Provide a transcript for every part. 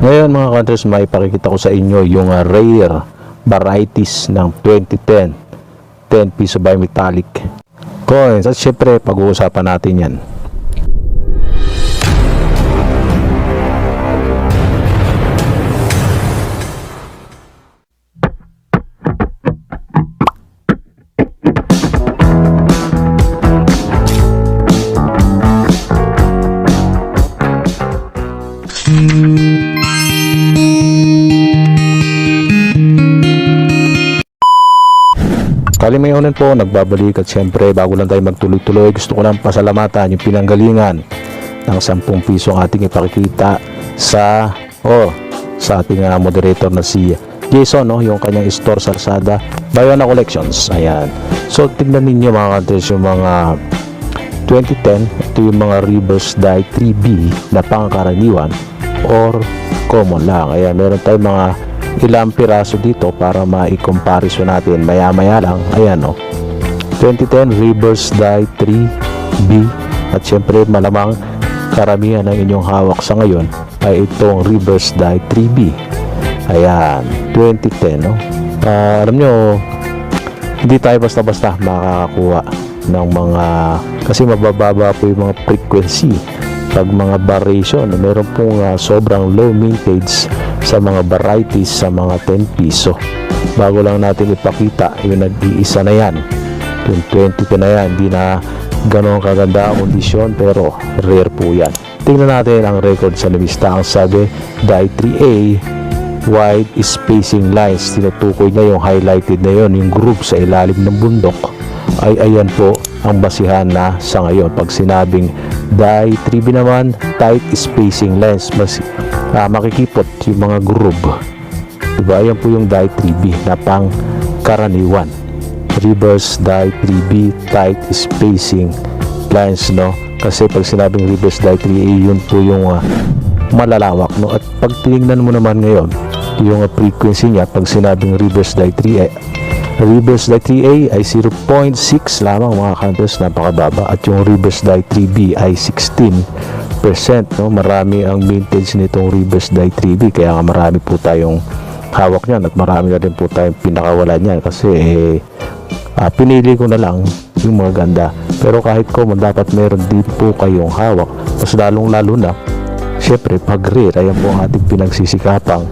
Ngayon mga counters, may pakikita ko sa inyo yung uh, rare varieties ng 2010 10 piso bimetallic coins. At syempre, pag-uusapan natin yan. Kalimayonan po, nagbabalik at syempre bago lang tayo magtuloy-tuloy, gusto ko lang pasalamatan yung pinanggalingan ng 10 piso ang ating ipakikita sa oh, sa ating ah, moderator na si Jason, no, yung kanyang store sa Lazada, Bayona Collections. Ayan. So tingnan ninyo mga countries yung mga 2010, ito yung mga reverse die 3B na pangkaraniwan or common lang. Ayan, meron tayong mga ilang piraso dito para ma-comparison natin maya-maya lang. Ayan, no. 2010 reverse die 3B at syempre malamang karamihan ng inyong hawak sa ngayon ay itong reverse die 3B. Ayan, 2010, no. Ah, alam nyo, hindi tayo basta-basta makakakuha ng mga kasi mabababa po yung mga frequency pag mga variation meron pong ah, sobrang low mintage sa mga varieties sa mga 10 piso. Bago lang natin ipakita yung nag-iisa na yan. Yung 20 ko na yan hindi na ganon kaganda ang kondisyon pero rare po yan. Tingnan natin ang record sa lista. Ang sabi die 3A wide spacing lines. Tinutukoy niya yung highlighted na yon yung group sa ilalim ng bundok. Ay ayan po ang basihan na sa ngayon. Pag sinabing die 3B naman tight spacing lines mas ah, makikipot yung mga groove diba? Ayan po yung 3B na pang karaniwan reverse 3B tight spacing lines no? Kasi pag sinabing reverse 3A yun po yung ah, malalawak no? At pag tinignan mo naman ngayon yung ah, frequency niya pag sinabing reverse 3A reverse die 3A ay 0.6 lamang mga counters napakababa. At yung reverse die 3B ay 16% no? Marami ang vintage nitong reverse die 3B kaya nga marami po tayong hawak niyan at marami na din po tayong pinakawalan niyan kasi eh, ah, pinili ko na lang yung mga ganda. Pero kahit common dapat meron din po kayong hawak. Mas lalong lalo na syempre pag rare ayan po ang ating pinagsisikapang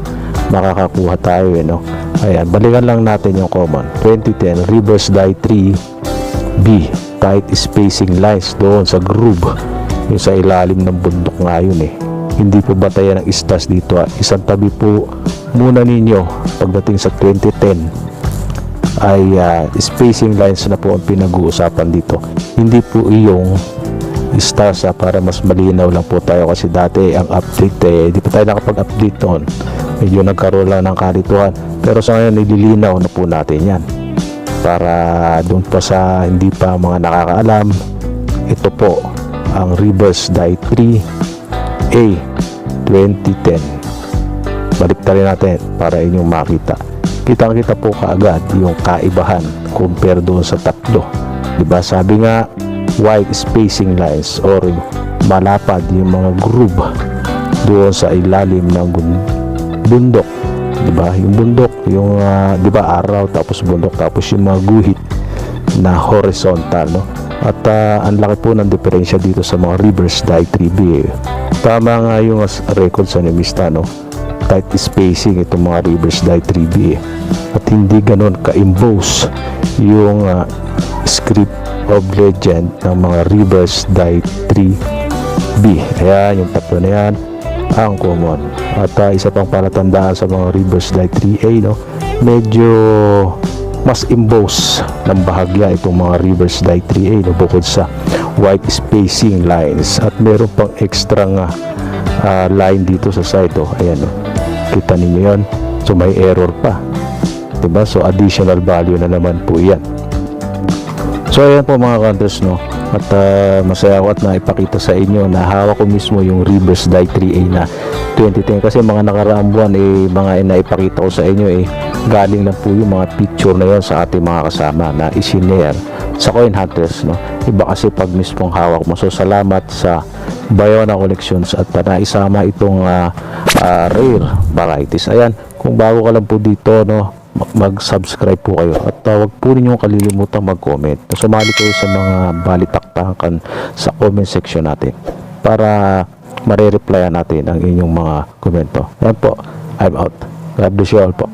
makakakuha tayo eh, no? ayan balikan lang natin yung common. 2010 reverse die 3 B tight spacing lines doon sa groove yung sa ilalim ng bundok nga yun eh. Hindi po batayan ng istas dito ah. isang tabi po muna ninyo pagdating sa 2010 ay ah, spacing lines na po ang pinag-uusapan dito. Hindi po yung stars ah, para mas malinaw lang po tayo kasi dati ang update eh di pa tayo nakapag-update noon. Medyo nagkaroon lang ng kalituhan. Pero sa ngayon nililinaw na po natin yan. Para doon pa sa hindi pa mga nakakaalam ito po ang reverse die 3A 2010 balik rin natin para inyong makita. Kitang kita po kaagad yung kaibahan compare doon sa tatlo. Diba? Sabi nga wide spacing lines or malapad yung mga groove doon sa ilalim ng bundok. Diba? Yung bundok yung ah, diba araw tapos bundok tapos yung mga guhit na horizontal no at ah, ang laki po ng diferensya dito sa mga reverse die 3B eh. tama nga yung record sa Nemista no tight spacing itong mga reverse die 3B eh. at hindi ganon ka-emboss yung ah, script of legend ng mga reverse die 3B ayan yung tatlo na yan ang common at ah, isa pang palatandaan sa mga reverse die 3A no medyo mas emboss ng bahagya itong mga reverse die 3A no bukod sa white spacing lines. At meron pang extra nga ah, line dito sa side oh. Ayan oh. Kita ninyo yon so may error pa. Diba? So additional value na naman po yan. So ayan po mga counters no at ah, masaya ako at naipakita sa inyo na hawak ko mismo yung reverse die 3A na 2010 kasi mga nakaraang buwan eh mga naipakita ko sa inyo eh galing na po yung mga picture na yon sa ating mga kasama na isinare sa Coin Hunters no? Iba kasi pag mismong hawak mo. So salamat sa Bayona Collections at uh, naisama itong ah, ah, rare varieties. Ayan, kung bago ka lang po dito, no, mag-subscribe po kayo at uh, wag po ninyong kalilimutang mag-comment. Sumali kayo sa mga balitaktakan sa comment section natin para mare-replyan natin ang inyong mga komento. Ayan po, I'm out. God bless you all po.